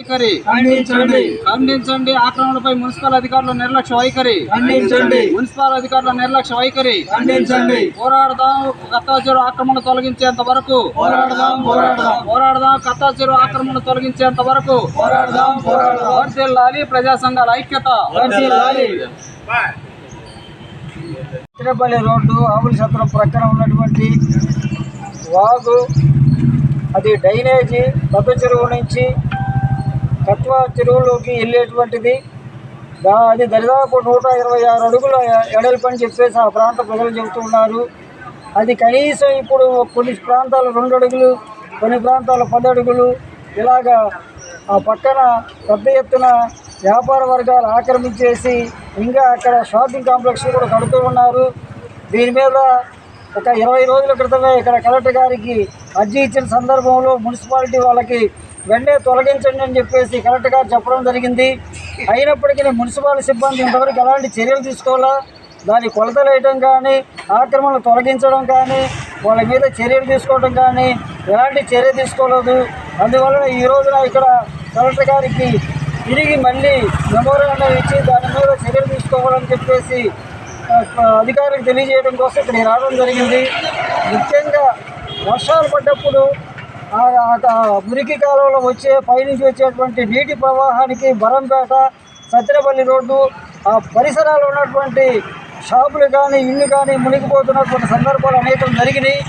వైఖరి ఖండించండి. ఖండించండి. ఆక్రమణపై మున్సిపల్ అధికారుల నిర్లక్ష్య వైఖరి ఖండించండి. మున్సిపల్ అధికారుల నిర్లక్ష్య వైఖరి ఖండించండి. పోరాడదాం. కత్తా చెరువు ఆక్రమణ తొలగించేంత వరకు. పోరాడదాం పోరాడదాం. పోరాడదాం. కత్తా చెరువు ఆక్రమణ తొలగించేంత వరకు. పోరాడదాం పోరాడదాం. వర్ధిల్లాలి ప్రజా సంఘాల ఐక్యత. వర్ధిల్లాలి. చిన్నపల్లి రోడ్డు ఆవుల సత్రం ప్రక్కన ఉన్నటువంటి వాగు అది డ్రైనేజీ పెద్ద చెరువు నుంచి తత్వ చెరువులోకి వెళ్ళేటువంటిది. దా అది దరిదాపు నూట ఇరవై ఆరు అడుగుల ఎడల్పు అని చెప్పేసి ఆ ప్రాంత ప్రజలు చెబుతున్నారు అది కనీసం ఇప్పుడు కొన్ని ప్రాంతాలు రెండు అడుగులు కొన్ని ప్రాంతాలు పది అడుగులు. ఇలాగా ఆ పక్కన పెద్ద ఎత్తున వ్యాపార వర్గాలు ఆక్రమించేసి ఇంకా అక్కడ షాపింగ్ కాంప్లెక్స్ కూడా కడుతూ ఉన్నారు. దీని మీద ఒక ఇరవై రోజుల క్రితమే ఇక్కడ కలెక్టర్ గారికి అర్జీ ఇచ్చిన సందర్భంలో మున్సిపాలిటీ వాళ్ళకి వెంటనే తొలగించండి అని చెప్పేసి కలెక్టర్ గారు చెప్పడం జరిగింది. అయినప్పటికీ మున్సిపాలిటీ సిబ్బంది ఇంతవరకు ఎలాంటి చర్యలు తీసుకోవాలా? దాని కొలతలు వేయడం కానీ ఆక్రమణలు తొలగించడం కానీ వాళ్ళ మీద చర్యలు తీసుకోవడం కానీ ఎలాంటి చర్య తీసుకోలేదు. అందువలన ఈ రోజున ఇక్కడ కలెక్టర్ గారికి తిరిగి మళ్ళీ మెమోరియల్ ఇచ్చి దాని మీద చర్యలు తీసుకోవాలని చెప్పేసి అధికారులకు తెలియజేయడం కోసం ఇక్కడ రావడం జరిగింది. ముఖ్యంగా వర్షాలు పడ్డప్పుడు మురికి కాలంలో వచ్చే పైనుంచి వచ్చేటువంటి నీటి ప్రవాహానికి బరంపేట సత్యనపల్లి రోడ్డు ఆ పరిసరాలు ఉన్నటువంటి షాపులు కానీ ఇల్లు కానీ మునిగిపోతున్నటువంటి సందర్భాలు అనేకం జరిగినాయి.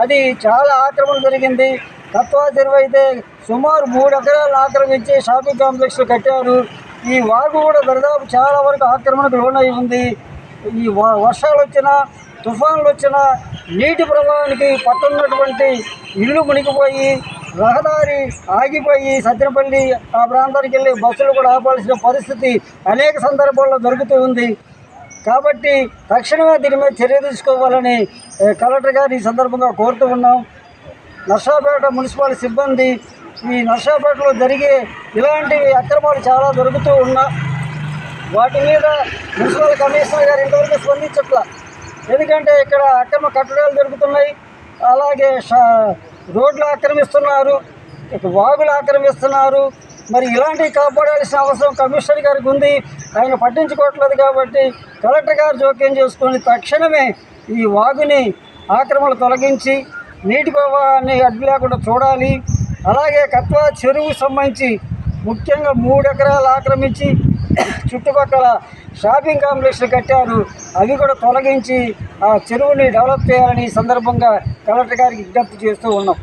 అది చాలా ఆక్రమణ జరిగింది. తత్వా చెరువు అయితే సుమారు మూడు ఎకరాలు ఆక్రమించి షాపింగ్ కాంప్లెక్స్ కట్టారు. ఈ వాగు కూడా దరిదాపు చాలా వరకు ఆక్రమణకు లోనై ఉంది. ఈ వ- వర్షాలు వచ్చినా తుఫాన్లు వచ్చిన నీటి ప్రవాహానికి పట్టున్నటువంటి ఇల్లు మునిగిపోయి రహదారి ఆగిపోయి సత్యనపల్లి ఆ ప్రాంతానికి వెళ్ళి బస్సులు కూడా ఆపాల్సిన పరిస్థితి అనేక సందర్భాల్లో జరుగుతూ ఉంది. కాబట్టి తక్షణమే దీని మీద చర్య తీసుకోవాలని కలెక్టర్ గారు ఈ సందర్భంగా కోరుతూ ఉన్నాం. నర్సాపేట మున్సిపల్ సిబ్బంది ఈ నర్సాపేటలో జరిగే ఇలాంటి అక్రమాలు చాలా జరుగుతూ ఉన్నా. వాటి మీద మున్సిపల్ కమిషనర్ గారు ఇంతవరకు స్పందించట్ల. ఎందుకంటే ఇక్కడ అక్రమ కట్టడాలు జరుగుతున్నాయి. అలాగే షా- రోడ్లు ఆక్రమిస్తున్నారు. వాగులు ఆక్రమిస్తున్నారు. మరి ఇలాంటివి కాపాడాల్సిన అవసరం కమిషనర్ గారికి ఉంది. ఆయన పట్టించుకోవట్లేదు కాబట్టి కలెక్టర్ గారు జోక్యం చేసుకొని తక్షణమే ఈ వాగుని ఆక్రమణ తొలగించి నీటి ప్రవాహాన్ని అడ్డు లేకుండా చూడాలి. అలాగే కత్వా చెరువుకు సంబంధించి ముఖ్యంగా మూడు ఎకరాలు ఆక్రమించి చుట్టుపక్కల షాపింగ్ కాంప్లెక్స్లు కట్టారు. అవి కూడా తొలగించి ఆ చెరువుని డెవలప్ చేయాలని ఈ సందర్భంగా కలెక్టర్ గారికి విజ్ఞప్తి చేస్తూ ఉన్నాం.